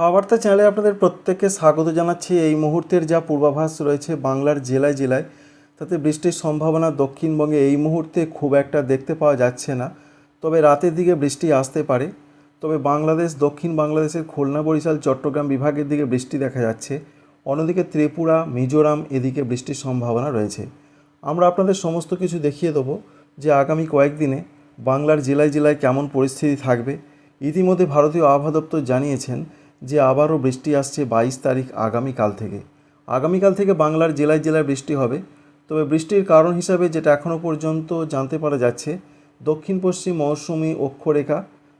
হাওয়াবার্তা চ্যানেলে আপনাদের প্রত্যেককে স্বাগত জানাচ্ছি। এই মুহূর্তের যা পূর্বাভাস রয়েছে বাংলার জেলায় জেলায়, তাতে বৃষ্টির সম্ভাবনা দক্ষিণবঙ্গে এই মুহূর্তে খুব একটা দেখতে পাওয়া যাচ্ছে না। তবে রাতের দিকে বৃষ্টি আসতে পারে। তবে বাংলাদেশ, দক্ষিণ বাংলাদেশের খুলনা, বরিশাল, চট্টগ্রাম বিভাগের দিকে বৃষ্টি দেখা যাচ্ছে। অন্যদিকে ত্রিপুরা, মিজোরাম এদিকে বৃষ্টির সম্ভাবনা রয়েছে। আমরা আপনাদের সমস্ত কিছু দেখিয়ে দেবো যে আগামী কয়েকদিনে বাংলার জেলায় জেলায় কেমন পরিস্থিতি থাকবে। ইতিমধ্যে ভারতীয় আবহাওয়া দপ্তর জানিয়েছেন যে আবারও বৃষ্টি আসছে বাইশ তারিখ আগামীকাল থেকে। আগামীকাল থেকে বাংলার জেলায় জেলায় বৃষ্টি হবে। তবে বৃষ্টির কারণ হিসাবে যেটা এখনও পর্যন্ত জানতে পারা যাচ্ছে, দক্ষিণ পশ্চিম মৌসুমি অক্ষরেখা,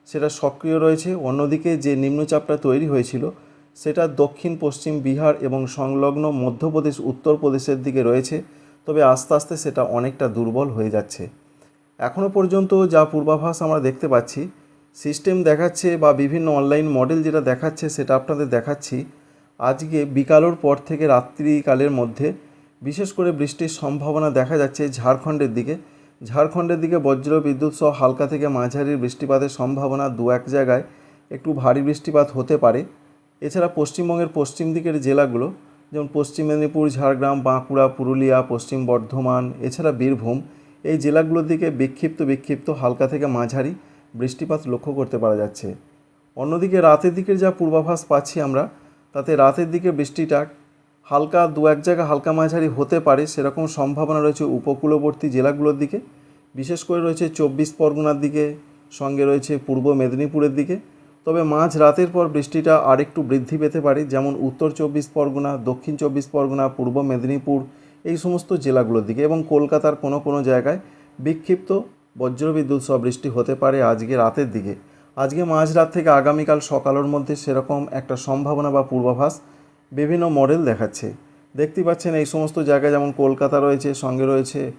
সেটা সক্রিয় রয়েছে। অন্যদিকে যে নিম্নচাপটা তৈরি হয়েছিল, সেটা দক্ষিণ পশ্চিম বিহার এবং সংলগ্ন মধ্যপ্রদেশ, উত্তরপ্রদেশের দিকে রয়েছে। তবে আস্তে আস্তে সেটা অনেকটা দুর্বল হয়ে যাচ্ছে। এখনও পর্যন্ত যা পূর্বাভাস আমরা দেখতে পাচ্ছি সিস্টেম দেখাচ্ছে বা বিভিন্ন অনলাইন মডেল যেটা দেখাচ্ছে সেটা আপনাদের দেখাচ্ছি। আজকে বিকালের পর থেকে রাত্রিকালের মধ্যে বিশেষ করে বৃষ্টির সম্ভাবনা দেখা যাচ্ছে ঝাড়খণ্ডের দিকে। ঝাড়খণ্ডের দিকে বজ্র বিদ্যুৎ সহ হালকা থেকে মাঝারি বৃষ্টিপাতের সম্ভাবনা দু এক জায়গায় একটু ভারী বৃষ্টিপাত হতে পারে। এছাড়া পশ্চিমবঙ্গের পশ্চিম দিকের জেলাগুলো যেমন পশ্চিম মেদিনীপুর, ঝাড়গ্রাম, বাঁকুড়া, পুরুলিয়া, পশ্চিম বর্ধমান, এছাড়া বীরভূম, এই জেলাগুলোর দিকে বিক্ষিপ্ত বিক্ষিপ্ত হালকা থেকে মাঝারি বৃষ্টিপাত লক্ষ্য করতে পারা যাচ্ছে। অন্যদিকে রাতের দিকের যা পূর্বাভাস পাচ্ছি আমরা, তাতে রাতের দিকে বৃষ্টিটা হালকা দু এক জায়গা হালকা মাঝারি হতে পারে সেরকম সম্ভাবনা রয়েছে উপকূলবর্তী জেলাগুলোর দিকে। বিশেষ করে রয়েছে চব্বিশ পরগনার দিকে, সঙ্গে রয়েছে পূর্ব মেদিনীপুরের দিকে। তবে মাঝ রাতের পর বৃষ্টিটা আরেকটু বৃদ্ধি পেতে পারে, যেমন উত্তর চব্বিশ পরগনা, দক্ষিণ চব্বিশ পরগনা, পূর্ব মেদিনীপুর, এই সমস্ত জেলাগুলোর দিকে। এবং কলকাতার কোনো কোনো জায়গায় বিক্ষিপ্ত বজ্রবিদ্যুৎ সহ বৃষ্টি হতে পারে আজকে রাতের দিকে। আজকে মাঝরাত থেকে আগামীকাল সকালের মধ্যে সেরকম একটা সম্ভাবনা বা পূর্বাভাস বিভিন্ন মডেল দেখাচ্ছে। দেখতে পাচ্ছেন এই সমস্ত জায়গায় যেমন কলকাতা রয়েছে, সঙ্গে রয়েছে,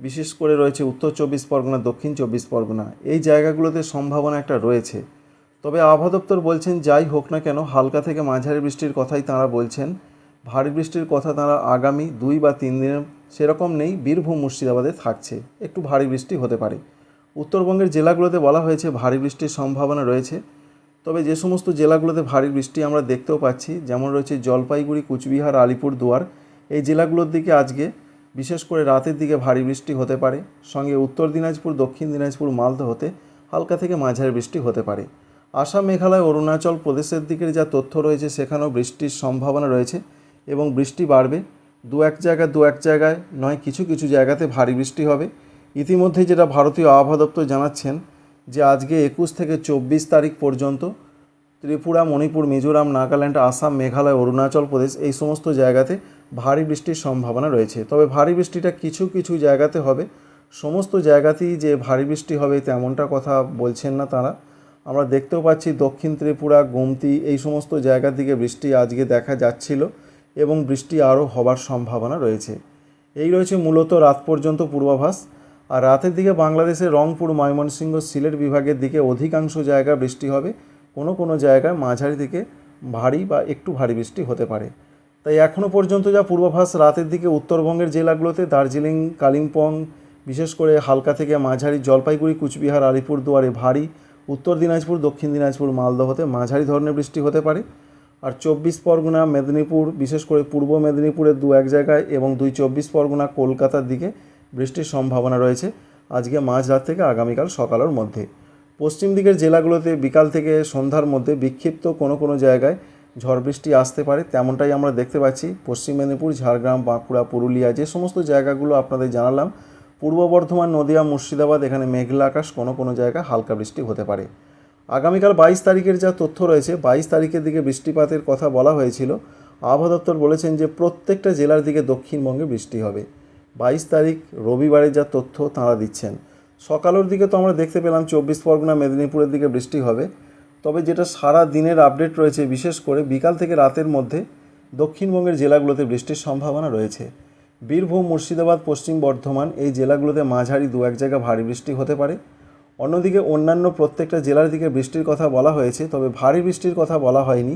বিশেষ করে রয়েছে উত্তর চব্বিশ পরগনা, দক্ষিণ চব্বিশ পরগনা। এই জায়গাগুলোতে সম্ভাবনা একটা রয়েছে। তবে আবহাওয়া দপ্তর বলছেন, যাই হোক না কেন, হালকা থেকে মাঝারি বৃষ্টির কথাই তাঁরা বলছেন। ভারী বৃষ্টির কথা তাঁরা আগামী দুই বা তিন দিনের সেরকম নেই, বীরভূম মুর্শিদাবাদে থাকছে। একটু ভারী বৃষ্টি হতে পারে। উত্তরবঙ্গের জেলাগুলোতে বলা হয়েছে ভারী বৃষ্টির সম্ভাবনা রয়েছে। তবে যে সমস্ত জেলাগুলোতে ভারী বৃষ্টি আমরা দেখতেও পাচ্ছি, যেমন রয়েছে জলপাইগুড়ি, কুচবিহার আলিপুর দুয়ার এই জেলাগুলোর দিকে আজকে বিশেষ করে রাতের দিকে ভারী বৃষ্টি হতে পারে। সঙ্গে উত্তর দিনাজপুর, দক্ষিণ দিনাজপুর, মালদা হতে হালকা থেকে মাঝারি বৃষ্টি হতে পারে। আসাম, মেঘালয়, অরুণাচল প্রদেশের দিকের যা তথ্য রয়েছে, সেখানেও বৃষ্টির সম্ভাবনা রয়েছে এবং বৃষ্টি বাড়বে। দু এক জায়গায়, দু এক জায়গায় নয়, কিছু কিছু জায়গাতে ভারী বৃষ্টি হবে। ইতিমধ্যে যেটা ভারতীয় আবহাওয়া দপ্তর জানাচ্ছেন যে আজকে একুশ থেকে চব্বিশ তারিখ পর্যন্ত ত্রিপুরা, মণিপুর, মিজোরাম, নাগাল্যান্ড, আসাম, মেঘালয়, অরুণাচল প্রদেশ এই সমস্ত জায়গাতে ভারী বৃষ্টির সম্ভাবনা রয়েছে। তবে ভারী বৃষ্টিটা কিছু কিছু জায়গাতে হবে। সমস্ত জায়গাতেই যে ভারী বৃষ্টি হবে তেমনটা কথা বলছেন না তারা। আমরা দেখতেও পাচ্ছি দক্ষিণ ত্রিপুরা, গোমতি এই সমস্ত জায়গার দিকে বৃষ্টি আজকে দেখা যাচ্ছিল। এবং বৃষ্টি আরও হবার সম্ভাবনা রয়েছে। এই রয়েছে মূলত রাত পর্যন্ত পূর্বাভাস। আর রাতের দিকে বাংলাদেশের রংপুর, ময়মনসিংহ, সিলেট বিভাগের দিকে অধিকাংশ জায়গায় বৃষ্টি হবে। কোনো কোনো জায়গায় মাঝারি দিকে ভারী বা একটু ভারী বৃষ্টি হতে পারে। তাই এখনও পর্যন্ত যা পূর্বাভাস রাতের দিকে উত্তরবঙ্গের জেলাগুলোতে দার্জিলিং, কালিম্পং, বিশেষ করে হালকা থেকে মাঝারি জলপাইগুড়ি, কুচবিহার, আলিপুরদুয়ারে ভারী। উত্তর দিনাজপুর, দক্ষিণ দিনাজপুর, মালদহতে মাঝারি ধরনের বৃষ্টি হতে পারে। আর চব্বিশ পরগনা, মেদিনীপুর, বিশেষ করে পূর্ব মেদিনীপুরের দু এক জায়গায় এবং দুই চব্বিশ পরগনা, কলকাতার দিকে বৃষ্টির সম্ভাবনা রয়েছে। আজকে মাঝরাত থেকে আগামীকাল সকালের মধ্যে। পশ্চিম দিকের জেলাগুলোতে বিকাল থেকে সন্ধ্যার মধ্যে বিক্ষিপ্ত কোনো কোনো জায়গায় ঝড় বৃষ্টি আসতে পারে, তেমনটাই আমরা দেখতে পাচ্ছি। পশ্চিম মেদিনীপুর, ঝাড়গ্রাম, বাঁকুড়া, পুরুলিয়া, যে সমস্ত জায়গাগুলো আপনাদের জানালাম, পূর্ব বর্ধমান, নদিয়া, মুর্শিদাবাদ, এখানে মেঘলা আকাশ, কোনো কোনো জায়গায় হালকা বৃষ্টি হতে পারে। আগামীকাল বাইশ তারিখের যা তথ্য রয়েছে, বাইশ তারিখের দিকে বৃষ্টিপাতের কথা বলা হয়েছিল। আবহাওয়া দপ্তর বলেছেন যে প্রত্যেকটা জেলার দিকে দক্ষিণবঙ্গে বৃষ্টি হবে। বাইশ তারিখ রবিবারের যা তথ্য তাঁরা দিচ্ছেন। সকালের দিকে তো আমরা দেখতে পেলাম চব্বিশ পরগনা, মেদিনীপুরের দিকে বৃষ্টি হবে। তবে যেটা সারা দিনের আপডেট রয়েছে, বিশেষ করে বিকাল থেকে রাতের মধ্যে দক্ষিণবঙ্গের জেলাগুলোতে বৃষ্টির সম্ভাবনা রয়েছে। বীরভূম, মুর্শিদাবাদ, পশ্চিম বর্ধমান এই জেলাগুলোতে মাঝারি দু এক জায়গা ভারী বৃষ্টি হতে পারে। অন্যদিকে অন্যান্য প্রত্যেকটা জেলার দিকে বৃষ্টির কথা বলা হয়েছে, তবে ভারী বৃষ্টির কথা বলা হয়নি।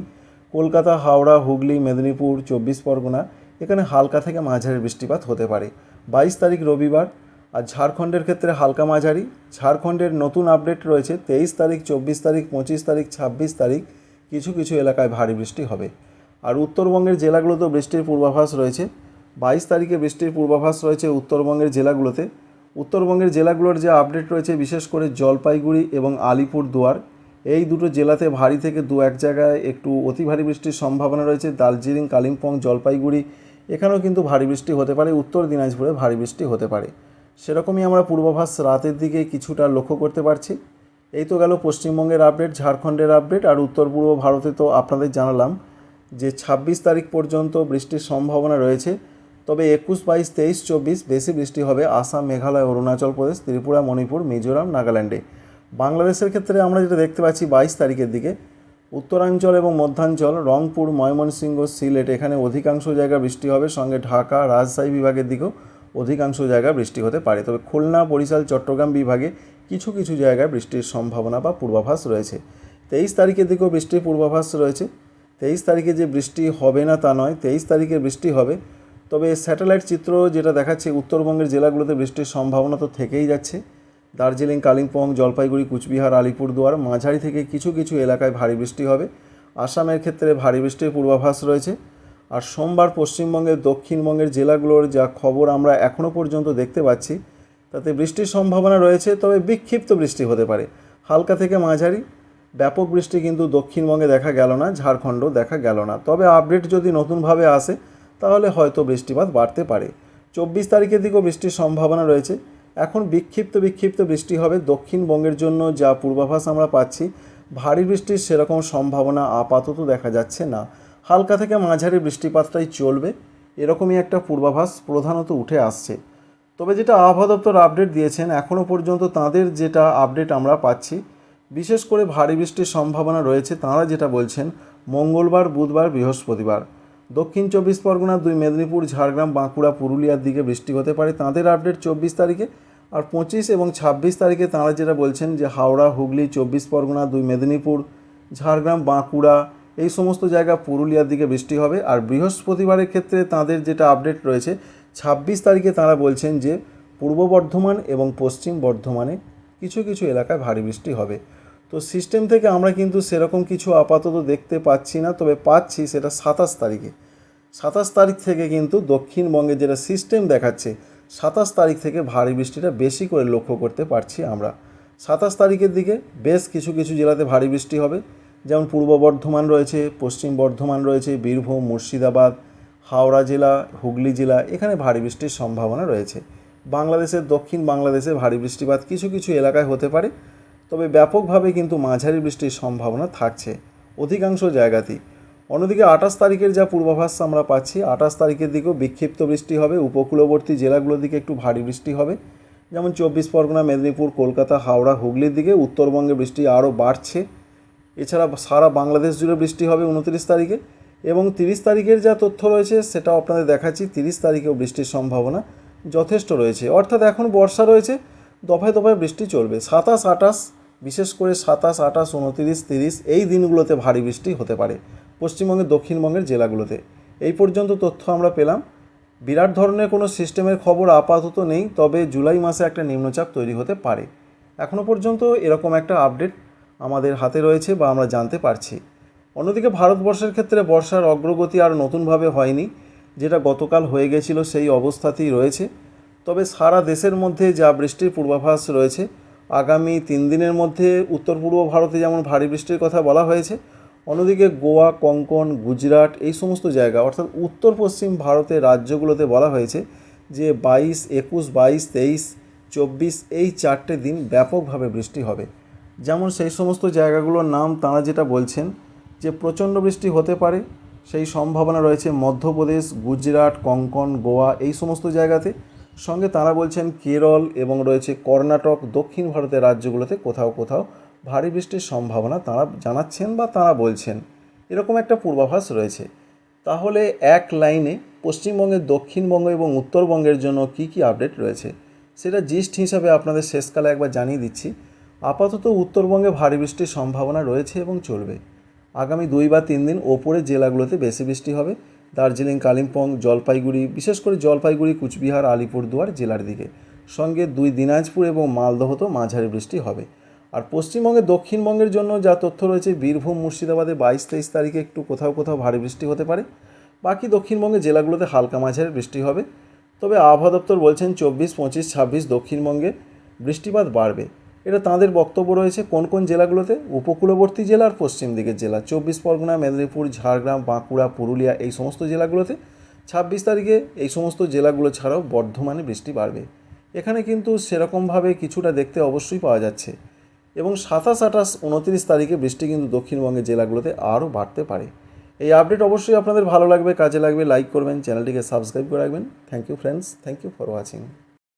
কলকাতা, হাওড়া, হুগলি, মেদিনীপুর, চব্বিশ পরগনা, এখানে হালকা থেকে মাঝারি বৃষ্টিপাত হতে পারে। বাইশ তারিখ রবিবার, আর ঝাড়খণ্ডের ক্ষেত্রে হালকা মাঝারি। ঝাড়খণ্ডের নতুন আপডেট রয়েছে, তেইশ তারিখ, চব্বিশ তারিখ, পঁচিশ তারিখ, ছাব্বিশ তারিখ, কিছু কিছু এলাকায় ভারী বৃষ্টি হবে। আর উত্তরবঙ্গের জেলাগুলোতেও বৃষ্টির পূর্বাভাস রয়েছে। বাইশ তারিখে বৃষ্টির পূর্বাভাস রয়েছে উত্তরবঙ্গের জেলাগুলোতে। উত্তরবঙ্গের জেলাগুলোর যে আপডেট রয়েছে, বিশেষ করে জলপাইগুড়ি এবং আলিপুর দুয়ার এই দুটো জেলাতে ভারী থেকে দু এক জায়গায় একটু অতি ভারী বৃষ্টির সম্ভাবনা রয়েছে। দার্জিলিং, কালিম্পং, জলপাইগুড়ি, এখানেও কিন্তু ভারী বৃষ্টি হতে পারে। উত্তর দিনাজপুরে ভারী বৃষ্টি হতে পারে। সেরকমই আমরা পূর্বাভাস রাতের দিকে কিছুটা লক্ষ্য করতে পারছি। এই তো গেল পশ্চিমবঙ্গের আপডেট ঝাড়খণ্ডের আপডেট আর উত্তর পূর্ব ভারতে তো আপনাদের জানালাম যে ছাব্বিশ তারিখ পর্যন্ত বৃষ্টির সম্ভাবনা রয়েছে। তবে একুশ, বাইশ, তেইশ, চব্বিশ বেশি বৃষ্টি হবে আসাম, মেঘালয়, অরুণাচল প্রদেশ, ত্রিপুরা, মণিপুর, মিজোরাম, নাগাল্যান্ডে। বাংলাদেশের ক্ষেত্রে আমরা যেটা দেখতে পাচ্ছি বাইশ তারিখের দিকে, উত্তরাঞ্চল এবং মধ্যাঞ্চল, রংপুর, ময়মনসিংহ, সিলেট এখানে অধিকাংশ জায়গা বৃষ্টি হবে, সঙ্গে ঢাকা, রাজশাহী বিভাগের দিকেও অধিকাংশ জায়গায় বৃষ্টি হতে পারে। তবে খুলনা, বরিশাল, চট্টগ্রাম বিভাগে কিছু কিছু জায়গায় বৃষ্টির সম্ভাবনা বা পূর্বাভাস রয়েছে। তেইশ তারিখের দিকেও বৃষ্টির পূর্বাভাস রয়েছে। তেইশ তারিখে যে বৃষ্টি হবে না তা নয়, তেইশ তারিখে বৃষ্টি হবে তবে স্যাটেলাইট চিত্র যেটা দেখাচ্ছে, উত্তরবঙ্গের জেলাগুলোতে বৃষ্টির সম্ভাবনা তো থেকেই যাচ্ছে। দার্জিলিং, কালিম্পং, জলপাইগুড়ি, কুচবিহার, আলিপুরদুয়ার, মাঝারি থেকে কিছু কিছু এলাকায় ভারী বৃষ্টি হবে। আসামের ক্ষেত্রে ভারী বৃষ্টির পূর্বাভাস রয়েছে। আর সোমবার পশ্চিমবঙ্গের দক্ষিণবঙ্গের জেলাগুলোর যা খবর আমরা এখনও পর্যন্ত দেখতে পাচ্ছি, তাতে বৃষ্টির সম্ভাবনা রয়েছে, তবে বিক্ষিপ্ত বৃষ্টি হতে পারে। হালকা থেকে মাঝারি, ব্যাপক বৃষ্টি কিন্তু দক্ষিণবঙ্গে দেখা গেল না ঝাড়খণ্ড দেখা গেল না। তবে আপডেট যদি নতুনভাবে আসে তাহলে হয়তো বৃষ্টিপাত বাড়তে পারে। চব্বিশ তারিখের দিকেও বৃষ্টির সম্ভাবনা রয়েছে। এখন বিক্ষিপ্ত বিক্ষিপ্ত বৃষ্টি হবে দক্ষিণবঙ্গের জন্য, যা পূর্বাভাস আমরা পাচ্ছি। ভারী বৃষ্টির সেরকম সম্ভাবনা আপাতত দেখা যাচ্ছে না। হালকা থেকে মাঝারি বৃষ্টিপাতটাই চলবে। এরকমই একটা পূর্বাভাস প্রধানত উঠে আসছে। তবে যেটা আবহাওয়া দপ্তর আপডেট দিয়েছেন এখনও পর্যন্ত তাদের যেটা আপডেট আমরা পাচ্ছি, বিশেষ করে ভারী বৃষ্টির সম্ভাবনা রয়েছে, তাঁরা যেটা বলছেন, মঙ্গলবার, বুধবার, বৃহস্পতিবার। দক্ষিণ চব্বিশ পরগনা, দুই মেদিনীপুর, ঝাড়গ্রাম, বাঁকুড়া, পুরুলিয়ার দিকে বৃষ্টি হতে পারে। তাঁদের আপডেট চব্বিশ তারিখে। আর পঁচিশ এবং ছাব্বিশ তারিখে তাঁরা যেটা বলছেন যে হাওড়া, হুগলি, চব্বিশ পরগনা, দুই মেদিনীপুর, ঝাড়গ্রাম, বাঁকুড়া, এই সমস্ত জায়গা পুরুলিয়ার দিকে বৃষ্টি হবে। আর বৃহস্পতিবারের ক্ষেত্রে তাঁদের যেটা আপডেট রয়েছে, ছাব্বিশ তারিখে তাঁরা বলছেন যে পূর্ব বর্ধমান এবং পশ্চিম বর্ধমানে কিছু কিছু এলাকায় ভারী বৃষ্টি হবে। তো সিস্টেম থেকে আমরা কিন্তু সেরকম কিছু আপাতত দেখতে পাচ্ছি না, তবে পাচ্ছি সেটা সাতাশ তারিখে। সাতাশ তারিখ থেকে কিন্তু দক্ষিণবঙ্গে যেটা সিস্টেম দেখাচ্ছে, সাতাশ তারিখ থেকে ভারী বৃষ্টিটা বেশি করে লক্ষ্য করতে পারছি আমরা। সাতাশ তারিখের দিকে বেশ কিছু কিছু জেলাতে ভারী বৃষ্টি হবে, যেমন পূর্ব বর্ধমান রয়েছে, পশ্চিম বর্ধমান রয়েছে, বীরভূম, মুর্শিদাবাদ, হাওড়া জেলা, হুগলি জেলা, এখানে ভারী বৃষ্টির সম্ভাবনা রয়েছে। বাংলাদেশের দক্ষিণ বাংলাদেশে ভারী বৃষ্টিপাত কিছু কিছু এলাকায় হতে পারে তবে ব্যাপকভাবে কিন্তু মাঝারি বৃষ্টির সম্ভাবনা থাকছে অধিকাংশ জায়গাতেই। অন্যদিকে আঠাশ তারিখের যা পূর্বাভাস আমরা পাচ্ছি, আঠাশ তারিখের দিকেও বিক্ষিপ্ত বৃষ্টি হবে, উপকূলবর্তী জেলাগুলোর দিকে একটু ভারী বৃষ্টি হবে। যেমন চব্বিশ পরগনা, মেদিনীপুর, কলকাতা, হাওড়া, হুগলির দিকে উত্তরবঙ্গে বৃষ্টি আরও বাড়ছে। এছাড়া সারা বাংলাদেশ জুড়ে বৃষ্টি হবে উনত্রিশ তারিখে এবং তিরিশ তারিখের যা তথ্য রয়েছে সেটাও আপনাদের দেখাচ্ছি। তিরিশ তারিখেও বৃষ্টির সম্ভাবনা যথেষ্ট রয়েছে। অর্থাৎ এখন বর্ষা রয়েছে, দফায় দফায় বৃষ্টি চলবে। সাতাশ আটাশ বিশেষ করে সাতাশ, আঠাশ, উনতিরিশ, তিরিশ, এই দিনগুলোতে ভারী বৃষ্টি হতে পারে, পশ্চিমবঙ্গের, দক্ষিণবঙ্গের জেলাগুলোতে। এই পর্যন্ত তথ্য আমরা পেলাম। বিরাট ধরনের কোনো সিস্টেমের খবর আপাতত নেই, তবে জুলাই মাসে একটা নিম্নচাপ তৈরি হতে পারে। এখনও পর্যন্ত এরকম একটা আপডেট আমাদের হাতে রয়েছে বা আমরা জানতে পারছি। অন্যদিকে ভারতবর্ষের ক্ষেত্রে বর্ষার অগ্রগতি আর নতুনভাবে হয়নি, যেটা গতকাল হয়ে গেছিল সেই অবস্থাতেই রয়েছে। তবে সারা দেশের মধ্যে যা বৃষ্টির পূর্বাভাস রয়েছে আগামী তিন দিনের মধ্যে উত্তর পূর্ব ভারতে যেমন ভারী বৃষ্টির কথা বলা হয়েছে, অন্যদিকে গোয়া, কঙ্কন, গুজরাট এই সমস্ত জায়গা, অর্থাৎ উত্তর পশ্চিম ভারতের রাজ্যগুলোতে বলা হয়েছে যে বাইশ, একুশ, বাইশ, তেইশ, চব্বিশ এই চারটে দিন ব্যাপকভাবে বৃষ্টি হবে। যেমন সেই সমস্ত জায়গাগুলোর নাম তারা যেটা বলছেন যে প্রচণ্ড বৃষ্টি হতে পারে, সেই সম্ভাবনা রয়েছে মধ্যপ্রদেশ, গুজরাট, কঙ্কন, গোয়া এই সমস্ত জায়গাতে। সঙ্গে তারা বলছেন কেরল এবং রয়েছে কর্ণাটক, দক্ষিণ ভারতের রাজ্যগুলোতে কোথাও কোথাও ভারী বৃষ্টির সম্ভাবনা তারা জানাচ্ছেন বা তারা বলছেন। এরকম একটা পূর্বাভাস রয়েছে। তাহলে এক লাইনে পশ্চিমবঙ্গের দক্ষিণবঙ্গ এবং উত্তরবঙ্গের জন্য কি কি আপডেট রয়েছে? সেটা জিস্ট হিসাবে আপনাদের শেষকালে একবার জানিয়ে দিচ্ছি। আপাতত উত্তরবঙ্গে ভারী বৃষ্টির সম্ভাবনা রয়েছে এবং চলবে। আগামী দুই বা তিন দিন ওপরের জেলাগুলোতে বেশি বৃষ্টি হবে। দার্জিলিং, কালিম্পং, জলপাইগুড়ি, বিশেষ করে জলপাইগুড়ি, কুচবিহার, আলিপুরদুয়ার জেলার দিকে। সঙ্গে দুই দিনাজপুর এবং মালদহতেও মাঝারি বৃষ্টি হবে। আর পশ্চিমবঙ্গে দক্ষিণবঙ্গের জন্য যা তথ্য রয়েছে, বীরভূম, মুর্শিদাবাদে বাইশ তেইশ তারিখে একটু কোথাও কোথাও ভারী বৃষ্টি হতে পারে। বাকি দক্ষিণবঙ্গের জেলাগুলোতে হালকা মাঝারি বৃষ্টি হবে। তবে আবহাওয়া দপ্তর বলছেন, চব্বিশ, পঁচিশ, ছাব্বিশ দক্ষিণবঙ্গে বৃষ্টিপাত বাড়বে। এটা তাঁদের বক্তব্য রয়েছে কোন কোন জেলাগুলোতে? উপকূলবর্তী জেলা আর পশ্চিম দিকের জেলা। চব্বিশ পরগনা, মেদিনীপুর, ঝাড়গ্রাম, বাঁকুড়া, পুরুলিয়া এই সমস্ত জেলাগুলোতে ছাব্বিশ তারিখে এই সমস্ত জেলাগুলো ছাড়াও বর্ধমানে বৃষ্টি বাড়বে। এখানে কিন্তু সেরকমভাবে কিছুটা দেখতে অবশ্যই পাওয়া যাচ্ছে এবং সাতাশ আঠাশ উনত্রিশ তারিখে বৃষ্টি কিন্তু দক্ষিণবঙ্গের জেলাগুলোতে আরও বাড়তে পারে। এই আপডেট অবশ্যই আপনাদের ভালো লাগবে, কাজে লাগবে লাইক করবেন, চ্যানেলটিকে সাবস্ক্রাইব করে রাখবেন। Thank you friends thank you for watching